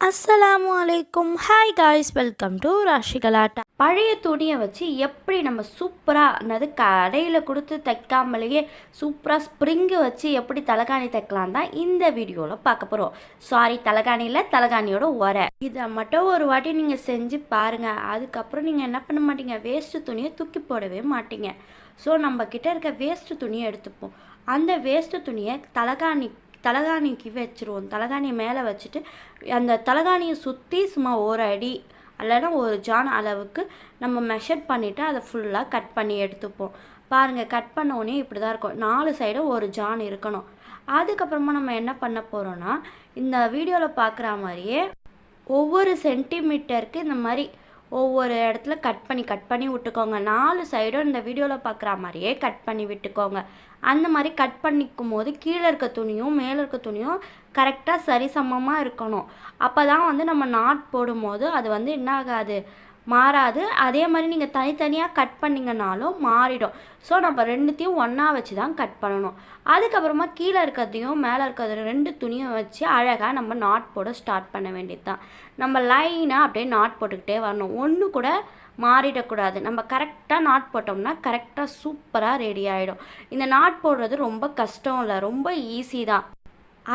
அஸ்ஸலாமு அலைக்கும் hi guys welcome to Rashi Galatta பழைய துணியை வச்சு எப்படி நம்ம சூப்பராக அதாவது கடையில் கொடுத்து தைக்காமலேயே சூப்பராக ஸ்ப்ரிங்கு வச்சு எப்படி தலகாணி தைக்கலாம் தான் இந்த வீடியோவில் பார்க்க போகிறோம் சாரி தலகாணியில் தலகாணியோட உரை. இதை மட்டும் ஒரு வாட்டி நீங்கள் செஞ்சு பாருங்கள் அதுக்கப்புறம் நீங்கள் என்ன பண்ண மாட்டீங்க? வேஸ்ட்டு துணியை தூக்கி போடவே மாட்டீங்க. ஸோ நம்ம கிட்ட இருக்க வேஸ்ட்டு துணியை எடுத்துப்போம். அந்த வேஸ்ட்டு துணியை தலகாணி தலகாணிக்கு வச்சுருவோம். தலகாணி மேலே வச்சுட்டு அந்த தலகாணியை சுற்றி சும்மா ஒரு அடி இல்லைன்னா ஒரு ஜான் அளவுக்கு நம்ம மெஷர் பண்ணிவிட்டு அதை ஃபுல்லாக கட் பண்ணி எடுத்துப்போம். பாருங்கள் கட் பண்ண உடனே இப்படி தான் இருக்கும். நாலு சைடும் ஒரு ஜான் இருக்கணும். அதுக்கப்புறமா நம்ம என்ன பண்ண போகிறோன்னா இந்த வீடியோவில் பார்க்குற மாதிரியே ஒவ்வொரு சென்டிமீட்டருக்கு இந்த மாதிரி ஒவ்வொரு இடத்துல கட் பண்ணி கட் பண்ணி விட்டுக்கோங்க. நாலு சைடும் இந்த வீடியோவில் பார்க்குற மாதிரியே கட் பண்ணி விட்டுக்கோங்க. அந்த மாதிரி கட் பண்ணிக்கும் போது கீழே இருக்க துணியும் மேலே இருக்க துணியும் கரெக்டாக சரிசமமாக இருக்கணும். அப்போ தான் வந்து நம்ம நாட் போடும்போது அது வந்து என்ன ஆகாது? மாறாது. அதே மாதிரி நீங்கள் தனித்தனியாக கட் பண்ணிங்கனாலும் மாறிடும். ஸோ நம்ம ரெண்டுத்தையும் ஒன்றா வச்சு தான் கட் பண்ணணும். அதுக்கப்புறமா கீழே இருக்கிறதையும் மேலே இருக்கிறது ரெண்டு துணியும் வச்சு அழகாக நம்ம நாட் போட ஸ்டார்ட் பண்ண வேண்டியது தான் நம்ம லைனாக அப்படியே நாட் போட்டுக்கிட்டே வரணும். ஒன்று கூட மாறிடக்கூடாது. நம்ம கரெக்டாக நாட் போட்டோம்னா கரெக்டாக சூப்பராக ரெடி ஆகிடும் இந்த நாட் போடுறது ரொம்ப கஷ்டம் இல்லை. ரொம்ப ஈஸி தான்.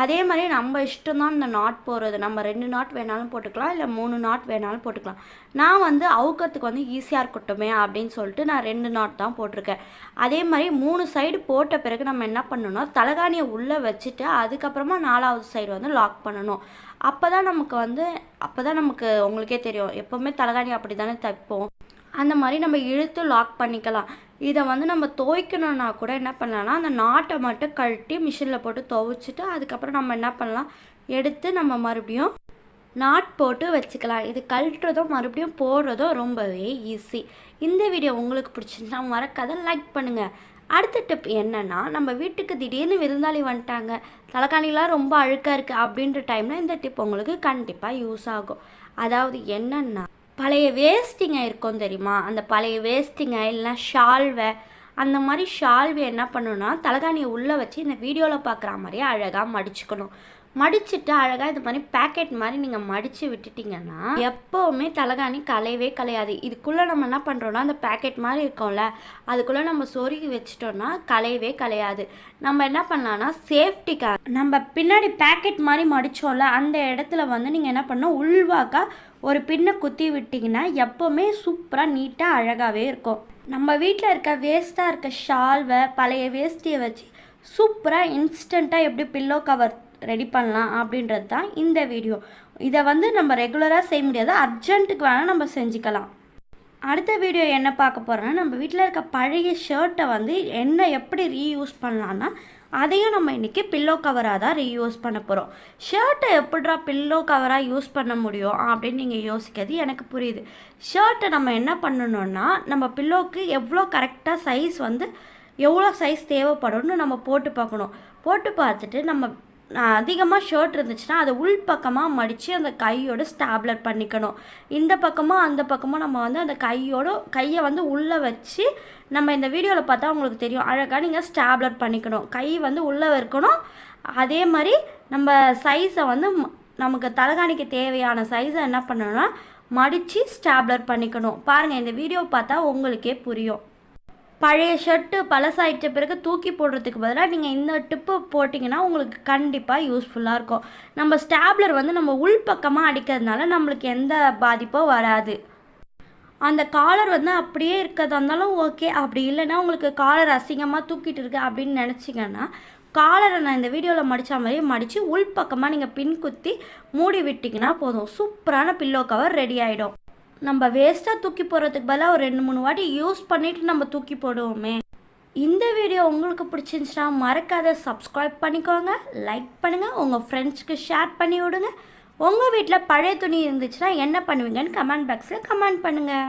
அதே மாதிரி நம்ம இஷ்டம் தான் இந்த நாட் போடுறது. நம்ம ரெண்டு நாட் வேணாலும் போட்டுக்கலாம் இல்லை மூணு நாட் வேணாலும் போட்டுக்கலாம். நான் வந்து அவுக்கிறதுக்கு வந்து ஈஸியாக இருக்கட்டுமே அப்படின்னு சொல்லிட்டு நான் ரெண்டு நாட் தான் போட்டிருக்கேன். அதே மாதிரி மூணு சைடு போட்ட பிறகு நம்ம என்ன பண்ணணும்னா தலகாணியை உள்ளே வச்சுட்டு அதுக்கப்புறமா நாலாவது சைடு வந்து லாக் பண்ணணும். அப்போ தான் நமக்கு வந்து அப்போ தான் நமக்கு உங்களுக்கே தெரியும். எப்போவுமே தலகாணி அப்படி தானே தைப்போம். அந்த மாதிரி நம்ம இழுத்து லாக் பண்ணிக்கலாம். இதை வந்து நம்ம துவைக்கணுன்னா கூட என்ன பண்ணலாம்னா அந்த நாட்டை மட்டும் கழட்டி மிஷினில் போட்டு துவைச்சிட்டு அதுக்கப்புறம் நம்ம என்ன பண்ணலாம்? எடுத்து நம்ம மறுபடியும் நாட் போட்டு வச்சுக்கலாம். இது கழட்டுறதும் மறுபடியும் போடுறதும் ரொம்பவே ஈஸி இந்த வீடியோ உங்களுக்கு பிடிச்சிருந்தா மறக்காத லைக் பண்ணுங்கள் அடுத்த டிப் என்னென்னா நம்ம வீட்டுக்கு திடீர்னு விருந்தாளி வந்துட்டாங்க. தலைக்காணிலாம் ரொம்ப அழுக்காக இருக்குது அப்படின்ற டைமில் இந்த டிப் உங்களுக்கு கண்டிப்பாக யூஸ் ஆகும். அதாவது என்னென்னா பழைய வேஸ்டிங்க இருக்கும் தெரியுமா? அந்த பழைய வேஸ்டிங்க இல்லைனா ஷால்வை அந்த மாதிரி ஷால்வியை என்ன பண்ணணும்னா தலைகாணியை உள்ளே வச்சு இந்த வீடியோவில் பார்க்குற மாதிரியே அழகாக மடிச்சுக்கணும். மடிச்சுட்டு அழகாக இது மாதிரி பேக்கெட் மாதிரி நீங்கள் மடித்து விட்டுட்டிங்கன்னா எப்போவுமே தலைகாணி கலையவே கலையாது இதுக்குள்ளே நம்ம என்ன பண்ணுறோன்னா அந்த பேக்கெட் மாதிரி இருக்கோம்ல அதுக்குள்ளே நம்ம சொருகி வச்சிட்டோன்னா கலையவே கலையாது நம்ம என்ன பண்ணலான்னா சேஃப்டிக்காக நம்ம பின்னாடி பேக்கெட் மாதிரி மடித்தோம்ல அந்த இடத்துல வந்து நீங்கள் என்ன பண்ணணும் உள்வாக்கா ஒரு பின்னை குத்தி விட்டிங்கன்னா எப்போவுமே சூப்பராக நீட்டாக அழகாகவே இருக்கும். நம்ம வீட்டில் இருக்க வேஸ்ட்டாக இருக்க ஷால்வை பழைய வேஸ்ட்டியை வச்சு சூப்பராக இன்ஸ்டண்ட்டாக எப்படி பில்லோ கவர் ரெடி பண்ணலாம் அப்படின்றது தான் இந்த வீடியோ இதை வந்து நம்ம ரெகுலராக செய்ய முடியாது. அர்ஜென்ட்டுக்கு வேணால் நம்ம செஞ்சுக்கலாம். அடுத்த வீடியோ என்ன பார்க்க போகிறோன்னா நம்ம வீட்டில் இருக்க பழைய ஷர்ட்டை வந்து என்ன எப்படி ரீயூஸ் பண்ணலான்னா அதையும் நம்ம இன்றைக்கி பில்லோ கவராக தான் ரீயூஸ் பண்ண போகிறோம் ஷர்ட்டை எப்படிடா பில்லோ கவராக யூஸ் பண்ண முடியும் அப்படின்னு நீங்கள் யோசிக்கிறது எனக்கு புரியுது. ஷர்ட்டை நம்ம என்ன பண்ணணுன்னா நம்ம பில்லோக்கு எவ்வளோ கரெக்டாக சைஸ் வந்து எவ்வளோ சைஸ் தேவைப்படும்னு நம்ம போட்டு பார்க்கணும். போட்டு பார்த்துட்டு நம்ம அதிகமாக ஷர்ட் இருந்துச்சுன்னா அதை உள் பக்கமாக மடித்து அந்த கையோட ஸ்டாப்லர் பண்ணிக்கணும். இந்த பக்கமும் அந்த பக்கமும் நம்ம வந்து அந்த கையோட கையை வந்து உள்ளே வச்சு நம்ம இந்த வீடியோவில் பார்த்தா உங்களுக்கு தெரியும். அழகாக நீங்கள் ஸ்டாப்லர் பண்ணிக்கணும். கை வந்து உள்ளே இருக்கணும். அதே மாதிரி நம்ம சைஸை வந்து நமக்கு தலகாணிக்கு தேவையான சைஸை என்ன பண்ணணும்னா மடித்து ஸ்டாப்லர் பண்ணிக்கணும். பாருங்கள் இந்த வீடியோ பார்த்தா உங்களுக்கே புரியும். பழைய ஷர்ட்டு பழசாயிட்ட பிறகு தூக்கி போடுறதுக்கு பதிலாக நீங்கள் இந்த டிப்பு போட்டிங்கன்னா உங்களுக்கு கண்டிப்பாக யூஸ்ஃபுல்லாக இருக்கும். நம்ம ஸ்டாப்லர் வந்து நம்ம உள்பக்கமாக அடிக்கிறதுனால நம்மளுக்கு எந்த பாதிப்பும் வராது. அந்த காலர் வந்து அப்படியே இருக்கிறதா இருந்தாலும் ஓகே அப்படி இல்லைன்னா உங்களுக்கு காலர் அசிங்கமாக தூக்கிட்டு இருக்கு அப்படின்னு நினச்சிங்கன்னா காலரை நான் இந்த வீடியோவில் மடித்த மாதிரியே மடித்து உள்பக்கமாக நீங்கள் பின் குத்தி மூடி விட்டிங்கன்னா போதும். சூப்பரான பில்லோ கவர் ரெடி ஆகிடும் நம்ம வேஸ்ட்டாக தூக்கி போடுறதுக்கு பதிலாக ஒரு ரெண்டு மூணு வாட்டி யூஸ் பண்ணிவிட்டு நம்ம தூக்கி போடுவோமே. இந்த வீடியோ உங்களுக்கு பிடிச்சிருந்துச்சுன்னா மறக்காத சப்ஸ்கிரைப் பண்ணிக்கோங்க லைக் பண்ணுங்கள் உங்கள் ஃப்ரெண்ட்ஸ்க்கு ஷேர் பண்ணி விடுங்க உங்கள் வீட்டில் பழைய துணி இருந்துச்சுன்னா என்ன பண்ணுவீங்கன்னு கமெண்ட் பாக்ஸில் கமெண்ட் பண்ணுங்கள்